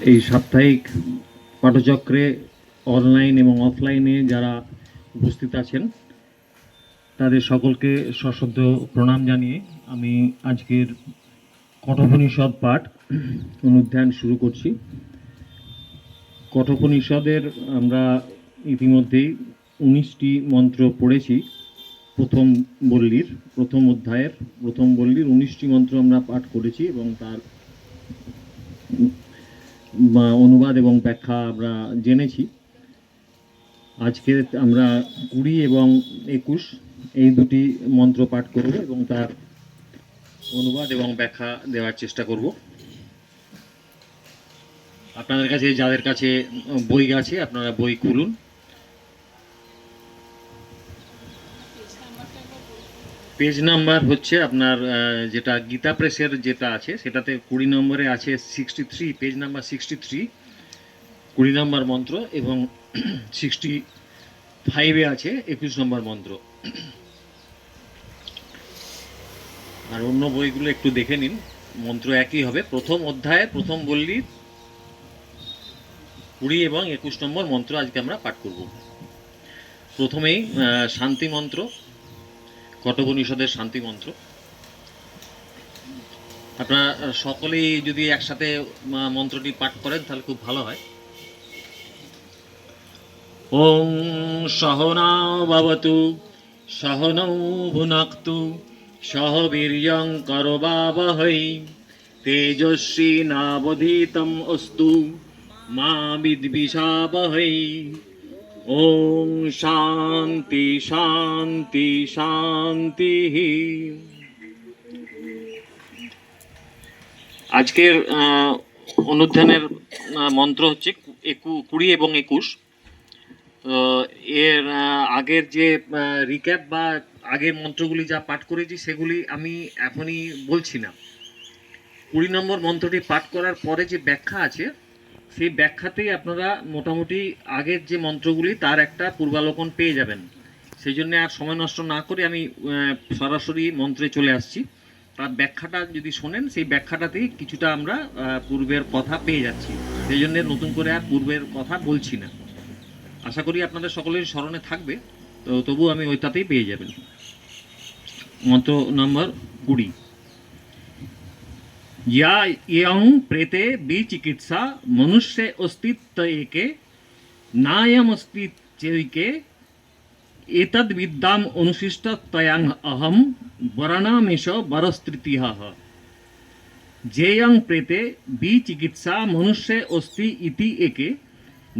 এই সাপ্তাহিক পাঠচক্রে অনলাইন এবং অফলাইনে যারা উপস্থিত আছেন, তাদের সকলকে সশ্রদ্ধ প্রণাম জানিয়ে আমি আজকের কঠোপনিষদ পাঠ অনুধ্যান শুরু করছি। কঠোপনিষদের আমরা ইতিমধ্যেই উনিশটি মন্ত্র পড়েছি। প্রথম বল্লীর, প্রথম অধ্যায়ের প্রথম বল্লির উনিশটি মন্ত্র আমরা পাঠ করেছি এবং তার অনুবাদ এবং ব্যাখ্যা আমরা জেনেছি। আজকে আমরা কুড়ি এবং একুশ এই দুটি মন্ত্র পাঠ করব এবং তার অনুবাদ এবং ব্যাখ্যা দেওয়ার চেষ্টা করব। আপনাদের কাছে, যাদের কাছে বই আছে, আপনারা বই খুলুন। পেজ নাম্বার হচ্ছে আপনার যেটা গীতা প্রেসের যেটা আছে, সেটাতে কুড়ি নম্বরে আছে sixty three page number sixty three কুড়ি নম্বর মন্ত্র এবং সিক্সটি ফাইভে আছে একুশ নম্বর মন্ত্র। আর অন্য বইগুলো একটু দেখে নিন, মন্ত্র একই হবে। প্রথম অধ্যায়ে, প্রথম বললি, কুড়ি এবং একুশ নম্বর মন্ত্র আজকে আমরা পাঠ করব। প্রথমেই শান্তি মন্ত্র। কঠোপনিষদের শান্তি মন্ত্র। আপনারা সকলেই যদি একসাথে মন্ত্রটি পাঠ করেন, তাহলে খুব ভালো হয়। ওম সহনা সহনৌ ভুনাক্তু, সহ বীর্যং করবাবহৈ, তেজস্বী নাবধীতম অস্তু, মা বিদ্বিষাবহৈ। ওম শান্তি শান্তি শান্তি। আজকের অনুধ্যানের মন্ত্র হচ্ছে একু, কুড়ি এবং একুশ। এর আগের যে রিক্যাপ বা আগের মন্ত্রগুলি যা পাঠ করেছি, সেগুলি আমি এখনই বলছি না। কুড়ি নম্বর মন্ত্রটি পাঠ করার পরে যে ব্যাখ্যা আছে সেই ব্যাখ্যাতেই আপনারা মোটামুটি আগের যে মন্ত্রগুলি, তার একটা পূর্বালোকন পেয়ে যাবেন। সেই জন্য আর সময় নষ্ট না করে আমি সরাসরি মন্ত্রে চলে আসছি। তার ব্যাখ্যাটা যদি শোনেন, সেই ব্যাখ্যাটাতেই কিছুটা আমরা পূর্বের কথা পেয়ে যাচ্ছি। সেই জন্য নতুন করে আর পূর্বের কথা বলছি না। আশা করি আপনাদের সকলের স্মরণে থাকবে। তো তবু আমি ওইটাতেই পেয়ে যাবেন। মন্ত্র নম্বর কুড়ি। या इयं प्रेते विचिकित्सा मनुष्ये अस्तित्व एके नायमस्ति चैके एतद्विद्याम् अनुशिष्टतयाम् अहं वरणामेष वरस्तृतीयः जेयं प्रेते विचिकित्सा मनुष्ये अस्ति इति एके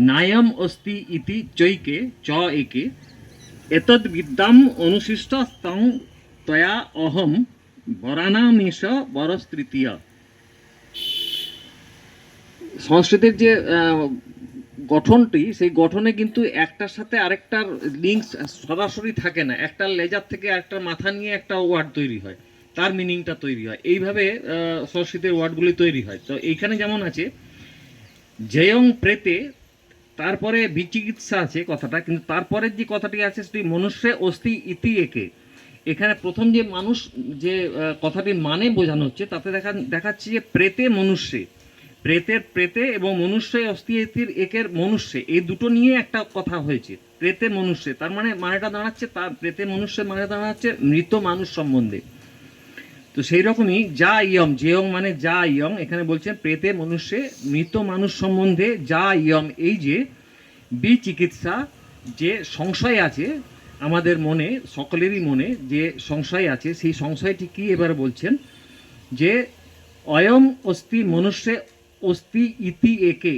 नायम् अस्ति इति चैके च एके एतद्विद्याम् अनुशिष्टतं त्वया अहं বরানামেষ বরস্তৃতীয় সংস্কৃতের যে গঠনটি সেই গঠনে কিন্তু একটার সাথে আরেকটার লিঙ্ক সরাসরি থাকে না। একটার লেজার থেকে একটার মাথা নিয়ে একটা ওয়ার্ড তৈরি হয় তার মিনিংটা তৈরি হয়। এইভাবে সংস্কৃতের ওয়ার্ডগুলি তৈরি হয়। তো এইখানে যেমন আছে জয়ং প্রেতে তারপরে বিচিকিৎসা আছে কথাটা কিন্তু তারপরের যে কথাটি আছে সেটি মনুষ্যে অস্থি ইতি একে এখানে প্রথম যে মানুষ যে আহ, কথাটির মানে বোঝানো হচ্ছে তাতে দেখা দেখাচ্ছে যে প্রেতে মনুষ্যে। প্রেতের প্রেতে এবং মনুষ্য অস্থিতির একের মনুষ্যে। এই দুটো নিয়ে একটা কথা হয়েছে। প্রেতে মনুষ্যে। তার মানে মানেটা দাঁড়াচ্ছে তার প্রেতে মনুষ্যের মানে দাঁড়াচ্ছে মৃত মানুষ সম্বন্ধে। তো সেই রকমই যা ইয়ম যেয়ং মানে যা ইয়ং, এখানে বলছেন প্রেতে মনুষ্যে, মৃত মানুষ সম্বন্ধে যা ইয়ম এই যে বি চিকিৎসা যে সংশয় আছে আমাদের মনে, সকলেরই মনে যে সংশয় আছে, সেই সংশয়টি কি এবার বলছেন? যে অয়ম অস্থি মনুষ্যে অস্তি ইতি একে।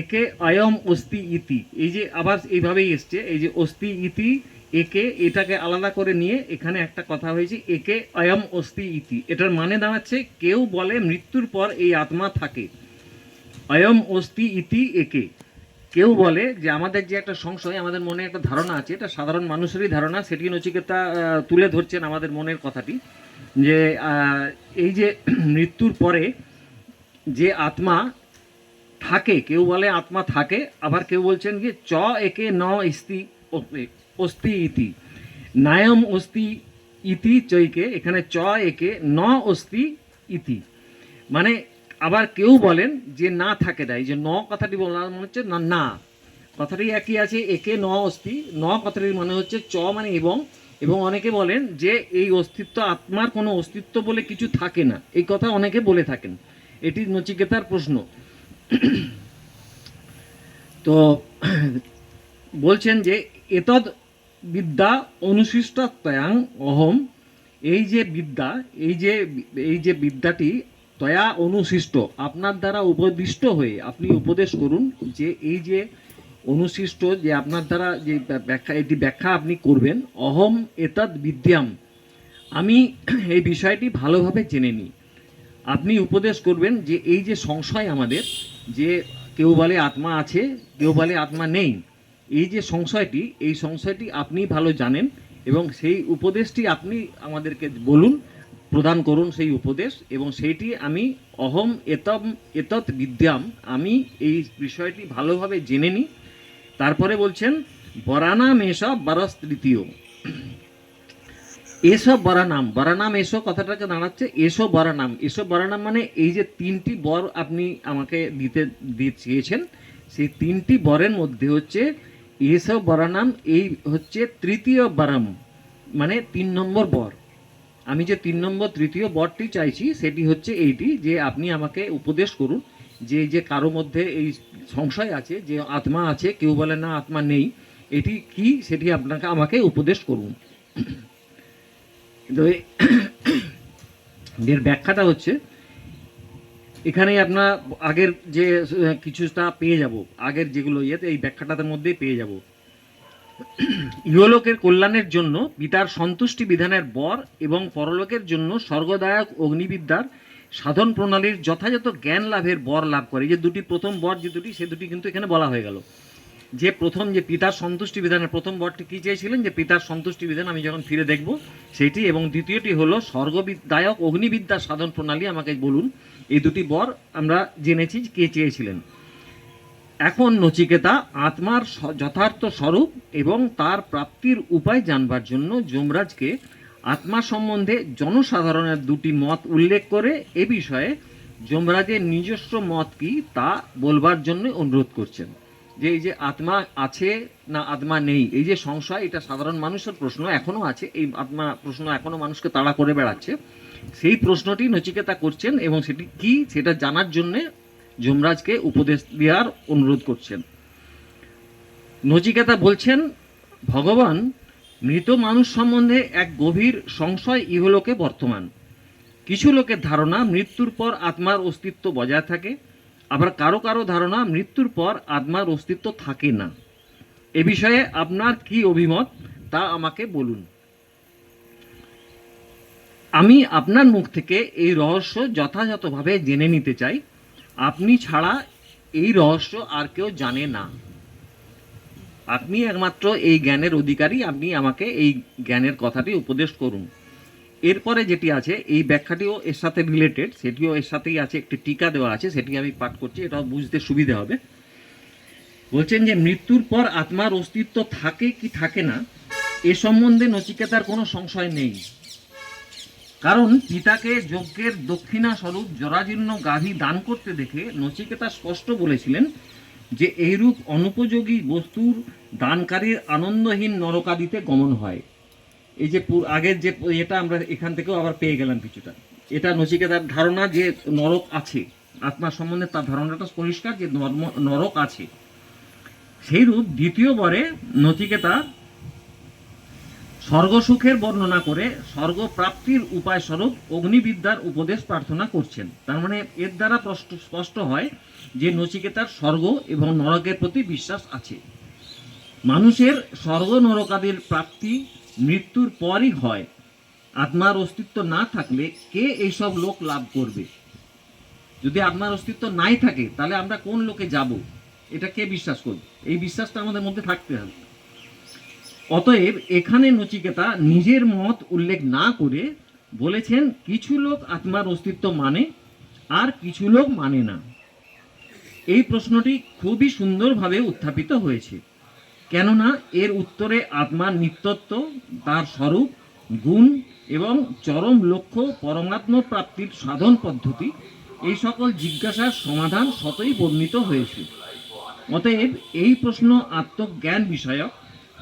একে অয়ম অস্তি ইতি। এই যে আবার এইভাবেই এসছে, এই যে অস্তি ইতি একে, এটাকে আলাদা করে নিয়ে এখানে একটা কথা হয়েছে, একে অয়ম অস্তি ইতি। এটার মানে দাঁড়াচ্ছে, কেউ বলে মৃত্যুর পর এই আত্মা থাকে। অয়ম অস্তি ইতি একে। কেউ বলে যে আমাদের যে একটা সংশয়, আমাদের মনে একটা ধারণা আছে, এটা সাধারণ মানুষেরই ধারণা, সেটি নচিকেতা তুলে ধরছেন আমাদের মনের কথাটি, যে এই যে মৃত্যুর পরে যে আত্মা থাকে, কেউ বলে আত্মা থাকে, আবার কেউ বলছেন যে চ একে ন ইস্তি অস্তি ইতি। নায়ম অস্তি ইতি চৈকে, এখানে চ একে, ন অস্তি ইতি। মানে আবার কেউ বলেন যে না থাকে না যে ন কথাটি বলার মনে হচ্ছে না না। কথাটি একই আছে, একে ন অস্থি ন কথাটির মানে হচ্ছে চ মানে এবং এবং অনেকে বলেন যে এই অস্তিত্ব আত্মার কোনো অস্তিত্ব বলে কিছু থাকে না। এই কথা অনেকে বলে থাকেন। এটি নচিকেতার প্রশ্ন। তো বলছেন যে, এতদ বিদ্যা অনুশিষ্টত্বয়াং অহম, এই যে বিদ্যা, এই যে এই যে বিদ্যাটি তয়া অনুশিষ্ট আপনার দ্বারা উপদিষ্ট হয়ে, আপনি উপদেশ করুন যে, এই যে অনুশিষ্ট যে আপনার দ্বারা যে ব্যাখ্যা, এটি ব্যাখ্যা আপনি করবেন, অহম এতদ বিদ্যাম। আমি এই বিষয়টি ভালোভাবে জেনে নিই। আপনি উপদেশ করবেন যে এই যে সংশয় আমাদের, যে কেউ বলে আত্মা আছে, কেউ বলে আত্মা নেই, এই যে সংশয়টি, এই সংশয়টি আপনি ভালো জানেন এবং সেই উপদেশটি আপনি আমাদেরকে বলুন, প্রদান করুন সেই উপদেশ এবং সেইটি আমি অহম এতম এতৎ বিদ্যাম, আমি এই বিষয়টি ভালোভাবে জেনে নিই। তারপরে বলছেন, বরানা এসব বারস তৃতীয় এসব বরানাম। বরানাম এসো কথাটাকে দাঁড়াচ্ছে, এসো বরানাম। এসো বরানাম মানে এই যে তিনটি বর আপনি আমাকে দিতে দিয়ে চেয়েছেন সেই তিনটি বরের মধ্যে হচ্ছে এসব বরানাম, এই হচ্ছে তৃতীয় বরাম মানে তিন নম্বর বর। আমি যে তিন নম্বর, তৃতীয় বরটি চাইছি, সেটি হচ্ছে এইটি, যে আপনি আমাকে উপদেশ করুন, যে যে কারও মধ্যে এই সংশয় আছে, যে আত্মা আছে, কেউ বলে না আত্মা নেই, এটি কি, সেটি আপনাকে, আমাকে উপদেশ করুন। এর ব্যাখ্যাটা হচ্ছে এখানে আপনার আগের যে কিছুটা পেয়ে যাব, আগের যেগুলো ইয়েতে, এই ব্যাখ্যাটার মধ্যেই পেয়ে যাব। ইহলোকের কল্যাণের জন্য পিতার সন্তুষ্টি বিধানের বর এবং পরলোকের জন্য স্বর্গদায়ক অগ্নিবিদ্যার সাধন প্রণালীর যথাযথ জ্ঞান লাভের বর লাভ করে। যে দুটি প্রথম বর যে দুটি, সে দুটি কিন্তু এখানে বলা হয়ে গেল। যে প্রথম যে পিতার সন্তুষ্টি বিধানের প্রথম বরটি কি চেয়েছিলেন? যে পিতার সন্তুষ্টি বিধান আমি যখন ফিরে দেখব, সেটি এবং দ্বিতীয়টি হলো স্বর্গবিদ্যায়ক অগ্নিবিদ্যার সাধন প্রণালী, আমাকে বলুন। এই দুটি বর আমরা জেনেছি কে চেয়েছিলেন। এখন নচিকেতা আত্মার যথার্থ স্বরূপ এবং তার প্রাপ্তির উপায় জানবার জন্য যমরাজকে আত্মা সম্বন্ধে জনসাধারণের দুটি মত উল্লেখ করে এ বিষয়ে যমরাজের নিজস্ব মত কি তা বলবার জন্য অনুরোধ করছেন। যে এই যে আত্মা আছে না আত্মা নেই, এই যে সংশয়, এটা সাধারণ মানুষের প্রশ্ন এখনও আছে, এই আত্মা প্রশ্ন এখনও মানুষকে তাড়া করে বেড়াচ্ছে। সেই প্রশ্নটি নচিকেতা করছেন এবং সেটি কি সেটা জানার জন্যে যমরাজকে উপদেশ দেওয়ার অনুরোধ করছেন। নচিকেতা বলছেন, ভগবান, মৃত মানুষ সম্বন্ধে এক গভীর সংশয় ইহলোকে বর্তমান। কিছু লোকের ধারণা মৃত্যুর পর আত্মার অস্তিত্ব বজায় থাকে। আবার কারও কারও ধারণা মৃত্যুর পর আত্মার অস্তিত্ব থাকে না। এ বিষয়ে আপনার কি অভিমত, তা আমাকে বলুন। আমি আপনার মুখ থেকে এই রহস্য যথাযথভাবে জেনে নিতে চাই। আপনি ছাড়া এই রহস্য আর কেউ জানে না। আপনি একমাত্র এই জ্ঞানের অধিকারী, আপনি আমাকে এই জ্ঞানের কথাটি উপদেশ করুন। এরপরে যেটি আছে, এই ব্যাখ্যাটিও এর সাথে রিলেটেড সেটিও এর সাথেই আছে, একটি টিকা দেওয়া আছে, সেটি আমি পাঠ করছি, এটাও বুঝতে সুবিধা হবে। বলছেন যে, মৃত্যুর পর আত্মার অস্তিত্ব থাকে কি থাকে না, এ সম্বন্ধে নচিকেতার কোনো সংশয় নেই। কারণ পিতাকে যজ্ঞের দক্ষিণা স্বরূপ জরাজীর্ণ গাভী দান করতে দেখে নচিকেতা স্পষ্ট বলেছিলেন যে, এইরূপ অনুপযোগী বস্তুর দানকারীর আনন্দহীন নরকাদিতে গমন হয়। এই যে আগের যে এটা আমরা এখান থেকেও আবার পেয়ে গেলাম কিছুটা। এটা নচিকেতার ধারণা যে নরক আছে আত্মা সম্বন্ধে তার ধারণাটা পরিষ্কার যে নরক আছে। সেইরূপ দ্বিতীয় বরে নচিকেতা স্বর্গসুখের বর্ণনা করে স্বর্গ প্রাপ্তির উপায় স্বরূপ অগ্নিবিদ্যার উপদেশ প্রার্থনা করছেন। তার মানে এর দ্বারা স্পষ্ট হয় যে নচিকেতার স্বর্গ এবং নরকের প্রতি বিশ্বাস আছে। মানুষের স্বর্গ নরকাদের প্রাপ্তি মৃত্যুর পরই হয়। আত্মার অস্তিত্ব না থাকলে কে এইসব লোক লাভ করবে? যদি আত্মার অস্তিত্ব নাই থাকে, তাহলে আমরা কোন লোকে যাব? এটা কে বিশ্বাস করবে? এই বিশ্বাসটা আমাদের মধ্যে থাকতে হবে। অতএব এখানে নচিকেতা নিজের মত উল্লেখ না করে বলেছেন, কিছু লোক আত্মার অস্তিত্ব মানে আর কিছু লোক মানে না। এই প্রশ্নটি খুবই সুন্দরভাবে উত্থাপিত হয়েছে। কেননা এর উত্তরে আত্মার নিত্যত্ব, তার স্বরূপ, গুণ এবং চরম লক্ষ্য পরমাত্ম প্রাপ্তির সাধন পদ্ধতি, এই সকল জিজ্ঞাসার সমাধান সতই বর্ণিত হয়েছে। অতএব এই প্রশ্ন আত্মজ্ঞান বিষয়ক,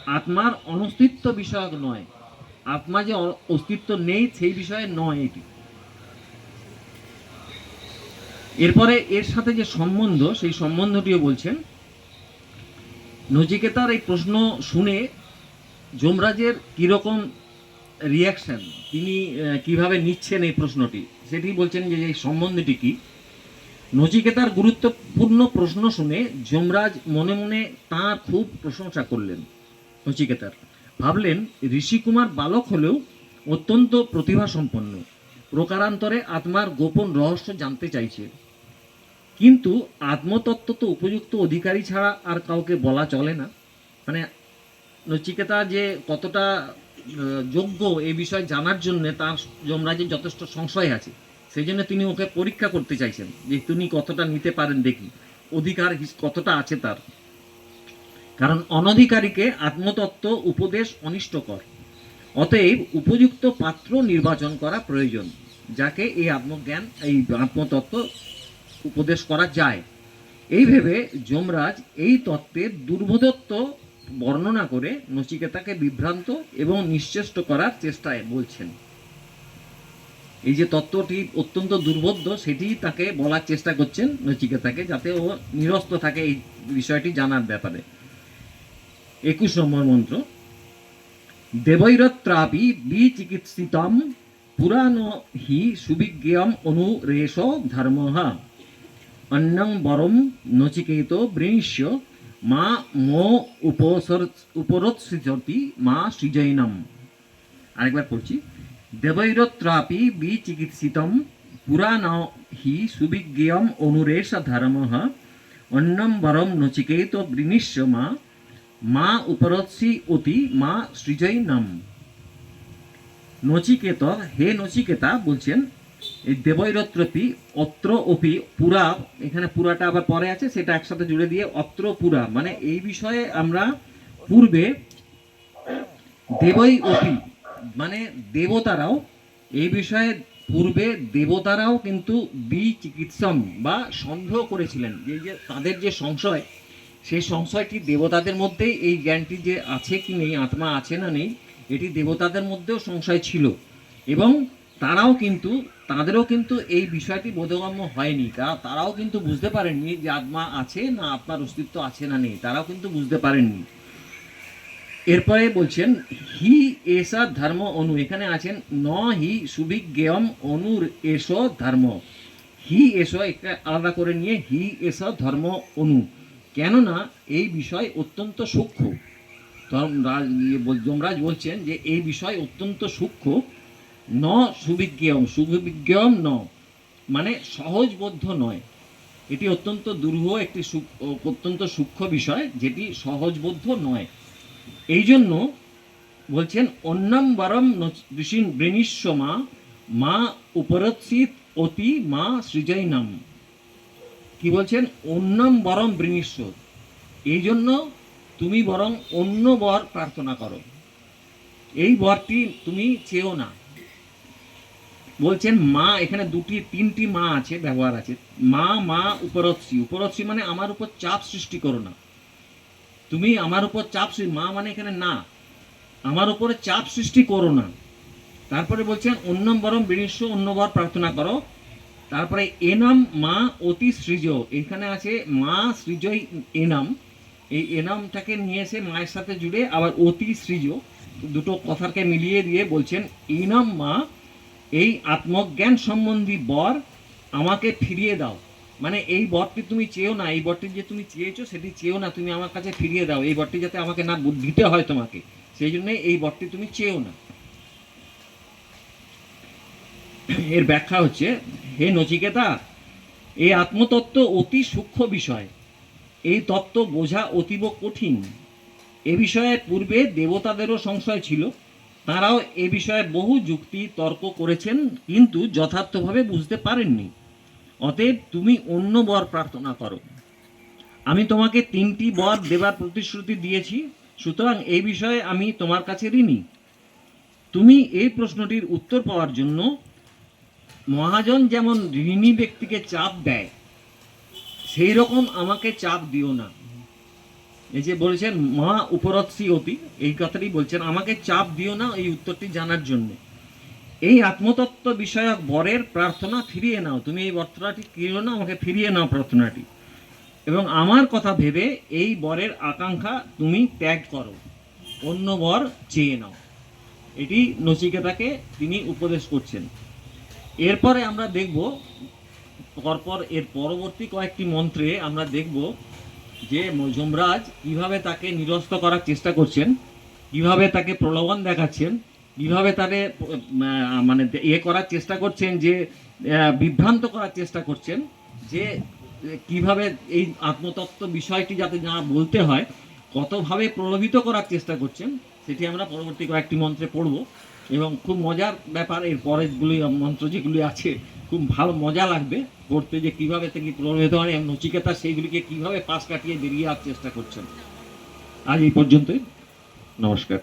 আত্মার অনস্তিত্ব বিষয়ক নয়। আত্মা যে অস্তিত্ব নেই, সেই বিষয়ে নয় এটি। এরপরে এর সাথে যে সম্বন্ধ, সেই সম্বন্ধটিও বলছেন নচিকেতার এই প্রশ্ন শুনে যমরাজের কীরকম রিয়াকশন তিনি কীভাবে নিচ্ছেন এই প্রশ্নটি, সেটি বলছেন যে এই সম্বন্ধটি কি? নচিকেতার গুরুত্বপূর্ণ প্রশ্ন শুনে যমরাজ মনে মনে তাঁর খুব প্রশংসা করলেন নচিকেতার ভাবলেন, ঋষিকুমার বালক হলেও অত্যন্ত প্রতিভাসম্পন্ন, প্রকারান্তরে আত্মার গোপন রহস্য জানতে চাইছে। কিন্তু আত্মতত্ত্ব তো উপযুক্ত অধিকারী ছাড়া আর কাউকে বলা চলে না। মানে নচিকেতা যে কতটা যোগ্য এই বিষয় জানার জন্য তার যমরাজের যথেষ্ট সংশয় আছে। সেই জন্য তিনি ওকে পরীক্ষা করতে চাইছেন যে তিনি কতটা নিতে পারেন দেখি। অধিকার কতটা আছে তার। কারণ অনধিকারীকে আত্মতত্ত্ব উপদেশ অনিষ্টকর অতএব উপযুক্ত পাত্র নির্বাচন করা প্রয়োজন, যাকে এই আত্মজ্ঞান, এই আত্মতত্ত্ব উপদেশ করা যায়। এই ভেবে যমরাজ এই তত্ত্বের দুর্বোধত্ব বর্ণনা করে নচিকেতাকে বিভ্রান্ত এবং নিশ্চেষ্ট করার চেষ্টায় বলছেন। এই যে তত্ত্বটি অত্যন্ত দুর্বোধ্য, সেটি তাকে বলার চেষ্টা করছেন নচিকেতাকে যাতে ও নিরস্ত থাকে এই বিষয়টি জানার ব্যাপারে। একুশ নম্বর মন্ত্র। দেবৈরত্রাপি বিচিকিৎসিতম পুরাণ হি সুবিজ্ঞম অনুরেশ ধর্মঃ। অন্নং বরম নচিকেত বৃণিষ্য মা মো উপসর উপরোৎসৃজতি মা সৃজৈনম আরেকবার পড়ছি। দেবৈরত্রাপি বিচিকিৎসিতম পুরাণ হি সুবিজ্ঞম অনুরেশ ধর্মঃ। অন্নম বরম নচিকেত বৃণিষ্য মা মা উপরৎসি অতি মা সৃজৈনম নচিকেত হে নচিকেতা বলছেন এই দেবৈরত্রপি অত্র অপি পুরা, এখানে পুরাটা আবার পরে আছে, সেটা একসাথে জুড়ে দিয়ে অত্র পুরা মানে এই বিষয়ে আমরা পূর্বে দেবই অপি মানে দেবতারাও, এই বিষয়ে পূর্বে দেবতারাও কিন্তু বি চিকিৎসম বা সন্দেহ করেছিলেন। যে যে তাদের যে সংশয় সেই সংশয়টি দেবতাদের মধ্যেই, এই জ্ঞানটি যে আছে কি নেই, আত্মা আছে না নেই, এটি দেবতাদের মধ্যেও সংশয় ছিল। এবং তারাও কিন্তু, তাদেরও কিন্তু এই বিষয়টি বোধগম্য হয়নি। তারাও কিন্তু বুঝতে পারেননি যে আত্মা আছে না আত্মার অস্তিত্ব আছে না নেই। তারাও কিন্তু বুঝতে পারেননি। এরপরে বলছেন, হি এসা ধর্ম অনু। এখানে আছেন, ন হি সুবিজ্ঞম অনুর এস ধর্ম। হি এস আলাদা করে নিয়ে, হি এস ধর্ম অনু। কেননা এই বিষয় অত্যন্ত সূক্ষ্ম। ইয়ে যমরাজ বলছেন যে এই বিষয় অত্যন্ত সূক্ষ্ম। ন সুবিজ্ঞম সুবিজ্ঞম ন। মানে সহজবোধ্য নয়। এটি অত্যন্ত দুর্হ, একটি অত্যন্ত সূক্ষ্ম বিষয়, যেটি সহজবোধ্য নয়। এই জন্য বলছেন, অন্নাম বারম ঋষিন বৃণিস্ব মা মা উপরৎসিত অতি মা সৃজৈনাম। কি বলছেন? অন্নাম বরম বৃণিস্ব এই জন্য তুমি বরং অন্য বর প্রার্থনা করো। এই বরটি তুমি চেও না। বলছেন মা, এখানে দুটি, তিনটি মা আছে, ব্যবহার আছে। মা মা উপরৎসি উপরৎসি মানে আমার উপর চাপ সৃষ্টি করো না। তুমি আমার উপর চাপ মা মানে এখানে না। আমার উপরে চাপ সৃষ্টি করো না। তারপরে বলছেন, অন্যম বরম বিনিশ্ব অন্যবার প্রার্থনা করো। তারপরে এনাম মা অতি সৃজ। এখানে আছে মা সৃজই এনাম। এই এনামটাকে নিয়ে এসে মায়ের সাথে জুড়ে আবার অতি সৃজ। দুটো কথাকে মিলিয়ে দিয়ে বলছেন, এনাম মা এই আত্মজ্ঞান সম্বন্ধী বর আমাকে ফিরিয়ে দাও। মানে এই বরটি তুমি চেয়েও না, এই বরটি যে তুমি চেয়েছো সেটি চেয়েও না, তুমি আমার কাছে ফিরিয়ে দাও। এই বরটি যাতে আমাকে না দিতে হয় তোমাকে, সেই জন্য এই বরটি তুমি চেয়েও না। এর ব্যাখ্যা হচ্ছে, হে নচিকেতা এই আত্মতত্ত্ব অতি সূক্ষ্ম বিষয়। এই তত্ত্ব বোঝা অতীব কঠিন। এ বিষয়ে পূর্বে দেবতাদেরও সংশয় ছিল। তারাও এ বিষয়ে বহু যুক্তি, তর্ক করেছেন, কিন্তু যথার্থভাবে বুঝতে পারেননি। অতএব তুমি অন্য বর প্রার্থনা করো। আমি তোমাকে তিনটি বর দেবার প্রতিশ্রুতি দিয়েছি, সুতরাং এই বিষয়ে আমি তোমার কাছে ঋণী। তুমি এই প্রশ্নটির উত্তর পাওয়ার জন্য মহাজন যেমন ঋণী ব্যক্তিকে চাপ দেয় সেই রকম আমাকে চাপ দিও না। এই যে বলেছেন, মহা উপরৎসি অতি এই কথাটি বলছেন। আমাকে চাপ দিও না এই উত্তরটি জানার জন্য। এই আত্মতত্ত্ব বিষয়ক বরের প্রার্থনা ফিরিয়ে নাও। তুমি এই বর্তনাটি কিনো না, আমাকে ফিরিয়ে নাও প্রার্থনাটি। এবং আমার কথা ভেবে এই বরের আকাঙ্ক্ষা তুমি ত্যাগ করো। অন্য বর চেয়ে নাও। এটি নচিকেতাকে তিনি উপদেশ করছেন। এরপরে আমরা দেখব, পরপর এর পরবর্তী কয়েকটি মন্ত্রে আমরা দেখব যে যমরাজ কীভাবে তাকে নিরস্ত করার চেষ্টা করছেন, কীভাবে তাকে প্রলোভন দেখাচ্ছেন, কীভাবে তাকে মানে ইয়ে করার চেষ্টা করছেন যে বিভ্রান্ত করার চেষ্টা করছেন, যে, কীভাবে এই আত্মতত্ত্ব বিষয়টি যাতে না বলতে হয়, কতভাবে প্রলোভিত করার চেষ্টা করছেন, সেটি আমরা পরবর্তী কয়েকটি মন্ত্রে পড়ব। এবং খুব মজার ব্যাপার, এর পরেরগুলি, মন্ত্র যেগুলি আছে খুব ভালো মজা লাগবে পড়তে যে কীভাবে তিনি প্রভাবিত হন এবং নচিকেতা সেইগুলিকে কীভাবে পাশ কাটিয়ে বেরিয়ে আসার চেষ্টা করছেন। আজ এই পর্যন্তই। নমস্কার।